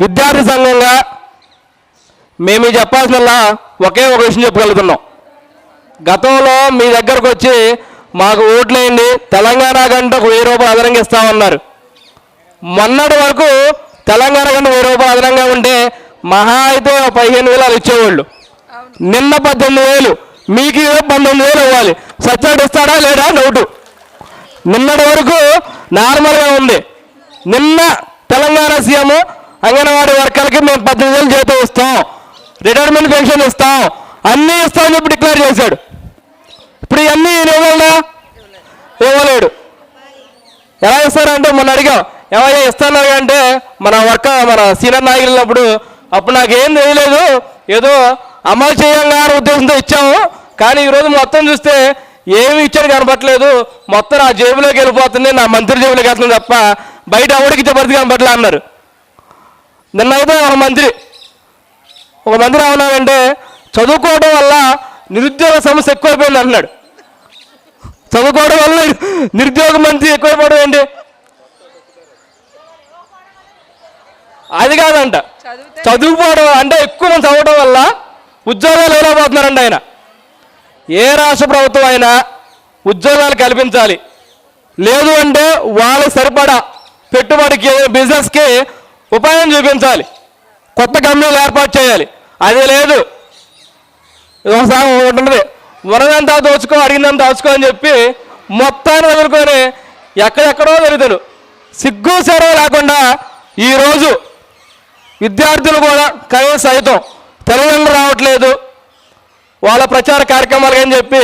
విద్యార్థి సంఘంగా మేము చెప్పాల్సిన ఒకే ఒక విషయం చెప్పగలుగుతున్నాం. గతంలో మీ దగ్గరకు వచ్చి మాకు ఓట్లేయండి తెలంగాణ కంటే ఒక వెయ్యి రూపాయలు అదనంగా ఇస్తామన్నారు. మొన్నటి వరకు తెలంగాణ కంటే వెయ్యి రూపాయలు అదనంగా ఉంటే మహా అయితే పదిహేను వేలు ఇచ్చేవాళ్ళు. నిన్న పద్దెనిమిది వేలు మీకు పంతొమ్మిది వేలు ఇవ్వాలి. సత్యాడు ఇస్తాడా లేడా డౌటు. నిన్నటి వరకు నార్మల్గా ఉంది. నిన్న తెలంగాణ సీఎం అంగన్వాడీ వర్కర్లకి మేము పద్దెనిమిది వేలు జీతం ఇస్తాం. రిటైర్మెంట్ పెన్షన్ ఇస్తాం. అన్నీ ఇస్తామని చెప్పి డిక్లేర్ చేశాడు. ఇప్పుడు ఇవన్నీ ఈయన ఇవ్వలేడు? ఎలా ఇస్తారంటే మొన్న అడిగాం. ఏమయ్యా ఇస్తాను అంటే మన వర్క మన సీనియర్ నాయకులు ఉన్నప్పుడు అప్పుడు నాకేం తెలియలేదు. ఏదో అమలు చేయంగా అనే ఉద్దేశంతో ఇచ్చాము. కానీ ఈరోజు మొత్తం చూస్తే ఏమి ఇచ్చాడు కనపట్లేదు మొత్తం నా జేబులోకి వెళ్ళిపోతుంది. నా మంత్రి జేబులోకి వెళ్తుంది తప్ప బయట ఎవడికి చెప్పదు కనపట్లే అన్నారు. నిన్నైతే ఒక మంత్రి. ఒక మంత్రి ఏమన్నాడంటే చదువుకోవడం వల్ల నిరుద్యోగ సమస్య ఎక్కువైపోయింది అంటున్నాడు. చదువుకోవడం వల్ల నిరుద్యోగ మంత్రి ఎక్కువైపోవడం ఏంటి? అది కాదంట. చదువుకోవడం అంటే ఎక్కువ మంది చదవడం వల్ల ఉద్యోగాలు వెళ్ళబోతున్నారండి ఆయన. ఏ రాష్ట్ర ప్రభుత్వం అయినా ఉద్యోగాలు కల్పించాలి. లేదు అంటే వాళ్ళకి సరిపడా పెట్టుబడికి బిజినెస్కి ఉపాయం చూపించాలి. కొత్త కంపెనీలు ఏర్పాటు చేయాలి. అది లేదు. ఒకసారి ఒకటి ఉంటుంది. ఉన్నదంతా దోచుకో అడిగిందంతా దోచుకో అని చెప్పి మొత్తాన్ని వదులుకొని ఎక్కడెక్కడో జరుగుతాడు సిగ్గు సెరవు లేకుండా ఈరోజు విద్యార్థులు కూడా కనీసం సైతం తెలంగాణ రావట్లేదు. వాళ్ళ ప్రచార కార్యక్రమాలు అని చెప్పి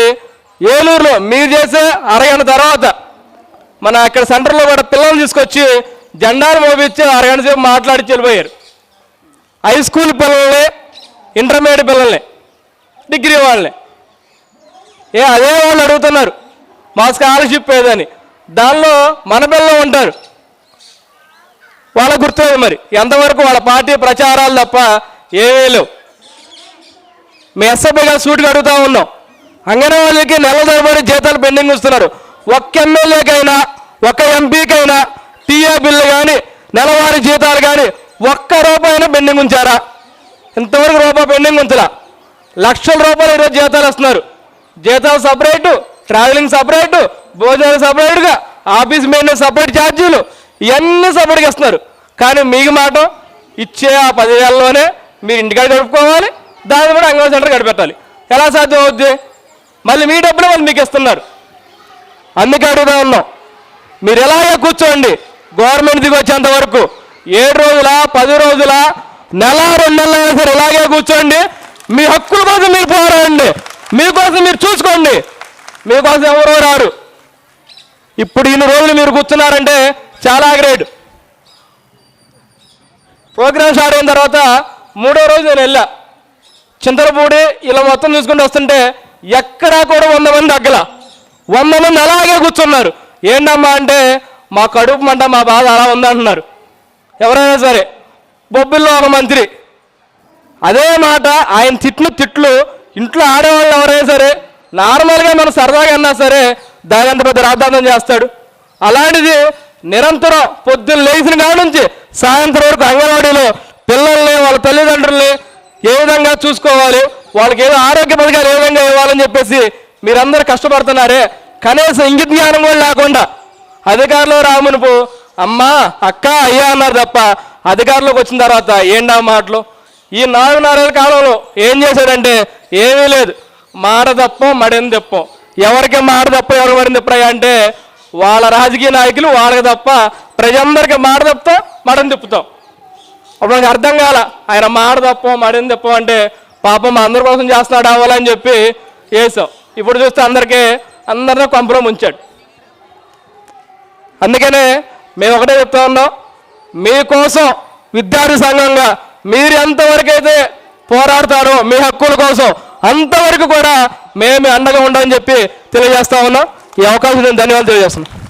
ఏలూరులో మీరు చేసే అరగంట తర్వాత మన అక్కడ సెంటర్లో కూడా పిల్లలు తీసుకొచ్చి జెండాను మోపించి అరగంట సేపు మాట్లాడి చెల్లిపోయారు. హై స్కూల్ పిల్లల్ని ఇంటర్మీడియట్ పిల్లల్ని డిగ్రీ వాళ్ళని. ఏ అదే వాళ్ళు అడుగుతున్నారు. మా స్కాలర్షిప్ ఏదని. దానిలో మన పిల్లలు ఉంటారు. వాళ్ళ గుర్తుంది మరి. ఎంతవరకు వాళ్ళ పార్టీ ప్రచారాలు తప్ప ఏమీ లేవు. మీ ఎస్ఎఫ్ఐగా సూటిగా అడుగుతా ఉన్నాం. అంగన్వాడీకి నెల తరబడి జీతాలు పెండింగ్ వస్తున్నారు ఒక్క ఎమ్మెల్యేకైనా ఒక్క ఎంపీకైనా టీఏ బిల్లు కానీ నెలవారీ జీతాలు కానీ ఒక్క రూపాయినా పెండింగ్ ఉంచారా? ఇంతవరకు రూపాయి పెండింగ్ ఉంచరా లక్షల రూపాయలు ఈరోజు జీతాలు ఇస్తున్నారు జీతాలు సపరేటు ట్రావెలింగ్ సపరేటు భోజనాలు సపరేట్గా ఆఫీస్ మెయింటెనెన్స్ సపరేట్ ఛార్జీలు ఇవన్నీ సపరేట్గా ఇస్తున్నారు కానీ మీకు మాట ఇచ్చే ఆ పదివేలలోనే మీరు ఇంటికాడ గడుపుకోవాలి దాన్ని కూడా అంగన్వాడీ సెంటర్ గడిపెట్టాలి ఎలా సాధ్యం అవుద్ది మళ్ళీ మీ డబ్బులు వాళ్ళు మీకు ఇస్తున్నారు. అందుకే అడుగుతా ఉన్నాం. మీరు ఎలాగే కూర్చోండి. గవర్నమెంట్ దిగి వచ్చేంత వరకు ఏడు రోజుల పది రోజుల నెల రెండు నెలలు అయినా సరే ఇలాగే కూర్చోండి. మీ హక్కుల కోసం మీరు పోరాడండి. మీకోసం మీరు చూసుకోండి. మీకోసం ఎవరో రారు. ఇప్పుడు ఇన్ని రోజులు మీరు కూర్చున్నారంటే చాలా గ్రేట్. ప్రోగ్రామ్ స్టార్ట్ అయిన తర్వాత మూడో రోజు నేను వెళ్ళా. చింతలపూడి ఇలా మొత్తం చూసుకుంటూ వస్తుంటే ఎక్కడా కూడా వంద మంది తగ్గల. వంద మంది అలాగే కూర్చున్నారు. ఏంటమ్మా అంటే మా కడుపు మంట మా బాధ అలా ఉందంటున్నారు ఎవరైనా సరే బొబ్బిల్లో ఒక మంత్రి. అదే మాట ఆయన తిట్లు తిట్లు ఇంట్లో ఆడేవాళ్ళు ఎవరైనా సరే నార్మల్గా మనం సరదాగా అన్నా సరే దాని పెద్ద రాద్ధాంతం చేస్తాడు. అలాంటిది నిరంతరం పొద్దున్న లేచిన కాడ నుంచి సాయంత్రం వరకు అంగన్వాడీలో పిల్లల్ని వాళ్ళ తల్లిదండ్రుల్ని ఏ విధంగా చూసుకోవాలి వాళ్ళకి ఏదో ఆరోగ్య పథకాలు ఏ విధంగా ఇవ్వాలని చెప్పేసి మీరందరూ కష్టపడుతున్నారే. కనీసం ఇంగిత జ్ఞానం కూడా లేకుండా అధికారులు రామునుపు అమ్మా అక్క అయ్యా అన్నారు తప్ప అధికారంలోకి వచ్చిన తర్వాత ఏంటా మాటలు? ఈ నాలుగున్నర కాలంలో ఏం చేశాడంటే ఏమీ లేదు. మాట తప్ప మడిని తెప్పం. ఎవరికి మాట తప్ప ఎవరికి మడిని తిప్పరా అంటే వాళ్ళ రాజకీయ నాయకులు వాళ్ళకి తప్ప ప్రజలందరికీ మాట తప్పుతాం మడని తిప్పుతాం. అప్పుడు నాకు అర్థం కాల ఆయన మాట తప్ప మడిని తిప్పం అంటే పాపం మా అందరి కోసం చేస్తున్నాడు అవ్వాలని చెప్పి వేసాం ఇప్పుడు చూస్తే అందరికీ అందరినీ కొంపలో ఉంచాడు అందుకనే మేము ఒకటే చెప్తా ఉన్నాం. మీకోసం విద్యార్థి సంఘంగా మీరు ఎంతవరకు అయితే పోరాడతారో మీ హక్కుల కోసం అంతవరకు కూడా మేము అండగా ఉండమని చెప్పి తెలియజేస్తా ఉన్నాం. ఈ అవకాశం నేను ధన్యవాదాలు తెలియజేస్తున్నాను.